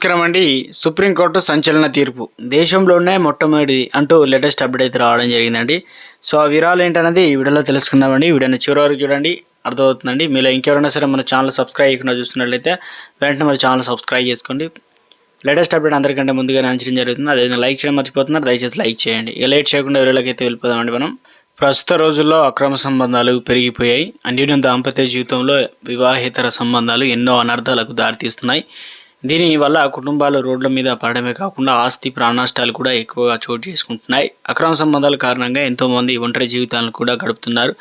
నమస్కారం అండి. సుప్రీంకోర్టు సంచలన తీర్పు. దేశంలోనే మొట్టమొదటిది అంటూ లేటెస్ట్ అప్డేట్ అయితే రావడం జరిగిందండి. సో ఆ వివరాలు ఏంటనేది ఈ వీడియోలో తెలుసుకుందామండి వీడియోని చివరి వరకు చూడండి. అర్థమవుతుందండి. మీలో ఇంకెవరైనా సరే మన ఛానల్ సబ్స్క్రైబ్ చేయకుండా చూస్తున్నట్లయితే వెంటనే మన ఛానల్ సబ్స్క్రైబ్ చేసుకోండి. లేటెస్ట్ అప్డేట్ అందరికంటే ముందుగానే అంచడం జరుగుతుంది. అదేవిధంగా లైక్ చేయడం మర్చిపోతున్నారు. దయచేసి లైక్ చేయండి. ఇక లేట్ చేయకుండా వీడియోలోకి అయితే వెళ్ళిపోదామండి మనం. ప్రస్తుత రోజుల్లో అక్రమ సంబంధాలు పెరిగిపోయాయి. అన్యూన దాంపత్య జీవితంలో వివాహేతర సంబంధాలు ఎన్నో అనర్థాలకు దారితీస్తున్నాయి. దీని వల్ల కుటుంబాలు రోడ్ల మీద పడడమే కాకుండా ఆస్తి ప్రాణనష్టాలు కూడా ఎక్కువగా చోటు చేసుకుంటున్నాయి. అక్రమ సంబంధాల కారణంగా ఎంతోమంది ఒంటరి జీవితాలను కూడా గడుపుతున్నారు.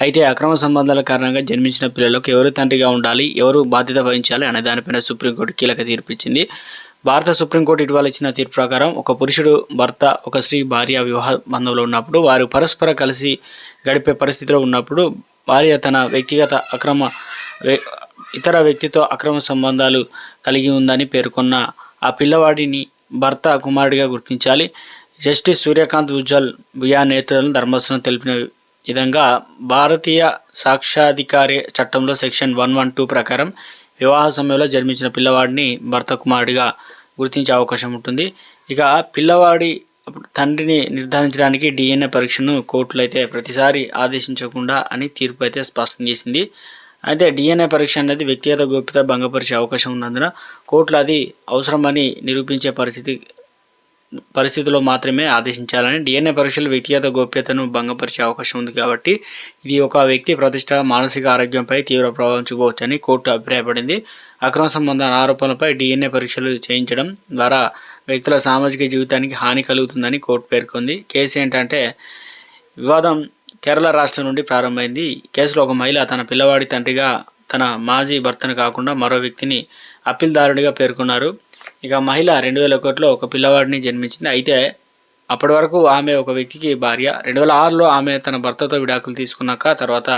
అయితే అక్రమ సంబంధాల కారణంగా జన్మించిన పిల్లలకు ఎవరు తండ్రిగా ఉండాలి ఎవరు బాధ్యత వహించాలి అనే దానిపైన సుప్రీంకోర్టు కీలక తీర్పిచ్చింది భారత సుప్రీంకోర్టు ఇటీవల ఇచ్చిన తీర్పు ప్రకారం ఒక పురుషుడు భర్త ఒక స్త్రీ భార్య వివాహ బంధంలో ఉన్నప్పుడు వారు పరస్పర కలిసి గడిపే పరిస్థితిలో ఉన్నప్పుడు భార్య తన వ్యక్తిగత అక్రమ ఇతర వ్యక్తితో అక్రమ సంబంధాలు కలిగి ఉందని పేర్కొన్న ఆ పిల్లవాడిని భర్త కుమారుడిగా గుర్తించాలి. జస్టిస్ సూర్యకాంత్ ఉజ్వల్ భుయా నేతలను ధర్మాసనం తెలిపిన విధంగా భారతీయ సాక్షాధికారి చట్టంలో సెక్షన్ వన్ వన్ టూ ప్రకారం వివాహ సమయంలో జన్మించిన పిల్లవాడిని భర్త కుమారుడిగా గుర్తించే అవకాశం ఉంటుంది. ఇక పిల్లవాడి తండ్రిని నిర్ధారించడానికి డిఎన్ఏ పరీక్షను కోర్టులు అయితే ప్రతిసారి ఆదేశించకుండా అని తీర్పు అయితే స్పష్టం చేసింది. అయితే డిఎన్ఏ పరీక్ష అనేది వ్యక్తిగత గోప్యత భంగపరిచే అవకాశం ఉన్నందున కోర్టులు అది అవసరమని నిరూపించే పరిస్థితి పరిస్థితిలో మాత్రమే ఆదేశించాలని డిఎన్ఏ పరీక్షలు వ్యక్తిగత గోప్యతను భంగపరిచే అవకాశం ఉంది కాబట్టి ఇది ఒక వ్యక్తి ప్రతిష్ట మానసిక ఆరోగ్యంపై తీవ్ర ప్రభావం చూపవచ్చని కోర్టు అభిప్రాయపడింది. అక్రమ సంబంధాల ఆరోపణలపై డిఎన్ఏ పరీక్షలు చేయించడం ద్వారా వ్యక్తుల సామాజిక జీవితానికి హాని కలుగుతుందని కోర్టు పేర్కొంది. కేసు ఏంటంటే వివాదం కేరళ రాష్ట్రం నుండి ప్రారంభమైంది. కేసులో ఒక మహిళ తన పిల్లవాడి తండ్రిగా తన మాజీ భర్తను కాకుండా మరో వ్యక్తిని అప్పీల్దారుడిగా పేర్కొన్నారు. ఇక మహిళ రెండు వేల ఒకటిలో ఒక పిల్లవాడిని జన్మించింది. అయితే అప్పటి వరకు ఆమె ఒక వ్యక్తికి భార్య. రెండు వేల ఆరులో ఆమె తన భర్తతో విడాకులు తీసుకున్నాక తర్వాత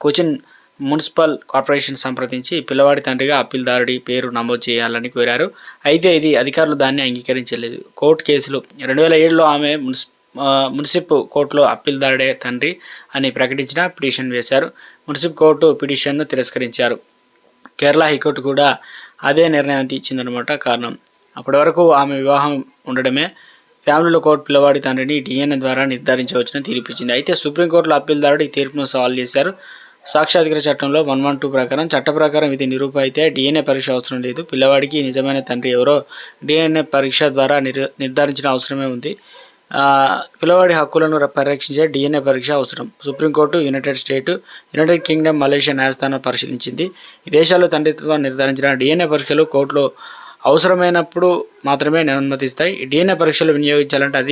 కొచిన్ మున్సిపల్ కార్పొరేషన్ సంప్రదించి పిల్లవాడి తండ్రిగా అప్పీల్దారుడి పేరు నమోదు చేయాలని కోరారు. అయితే ఇది అధికారులు దాన్ని అంగీకరించలేదు. కోర్టు కేసులు రెండు వేల ఏడులో ఆమె మున్సి మున్సిప్ కోర్టులో అప్పీల్దారుడే తండ్రి అని ప్రకటించిన పిటిషన్ వేశారు. మున్సిప్ కోర్టు పిటిషన్ను తిరస్కరించారు. కేరళ హైకోర్టు కూడా అదే నిర్ణయాన్ని ఇచ్చిందనమాట కారణం. అప్పటి వరకు ఆమె వివాహం ఉండడమే ఫ్యామిలీలో కోర్టు పిల్లవాడి తండ్రిని డిఎన్ఏ ద్వారా నిర్ధారించవచ్చని తీర్పిచ్చింది. అయితే సుప్రీంకోర్టులో అప్పీల్దారుడు ఈ తీర్పును సవాల్ చేశారు. సాక్షాధికార చట్టంలో వన్ వన్ టూ ప్రకారం చట్ట ప్రకారం ఇది నిరూప అయితే డిఎన్ఏ పరీక్ష అవసరం లేదు. పిల్లవాడికి నిజమైన తండ్రి ఎవరో డిఎన్ఏ పరీక్ష ద్వారా నిర్ నిర్ధారించిన అవసరమే ఉంది. పిల్లవాడి హక్కులను పరిరక్షించే డిఎన్ఏ పరీక్ష అవసరం. Supreme court united state united kingdom Malaysia న్యాయస్థానం పరిశీలించింది. ఈ దేశాల్లో తండ్రిత్వం నిర్ధారించిన డిఎన్ఏ పరీక్షలు కోర్టులో అవసరమైనప్పుడు మాత్రమే అనుమతిస్తాయి. డిఎన్ఏ పరీక్షలు వినియోగించాలంటే అది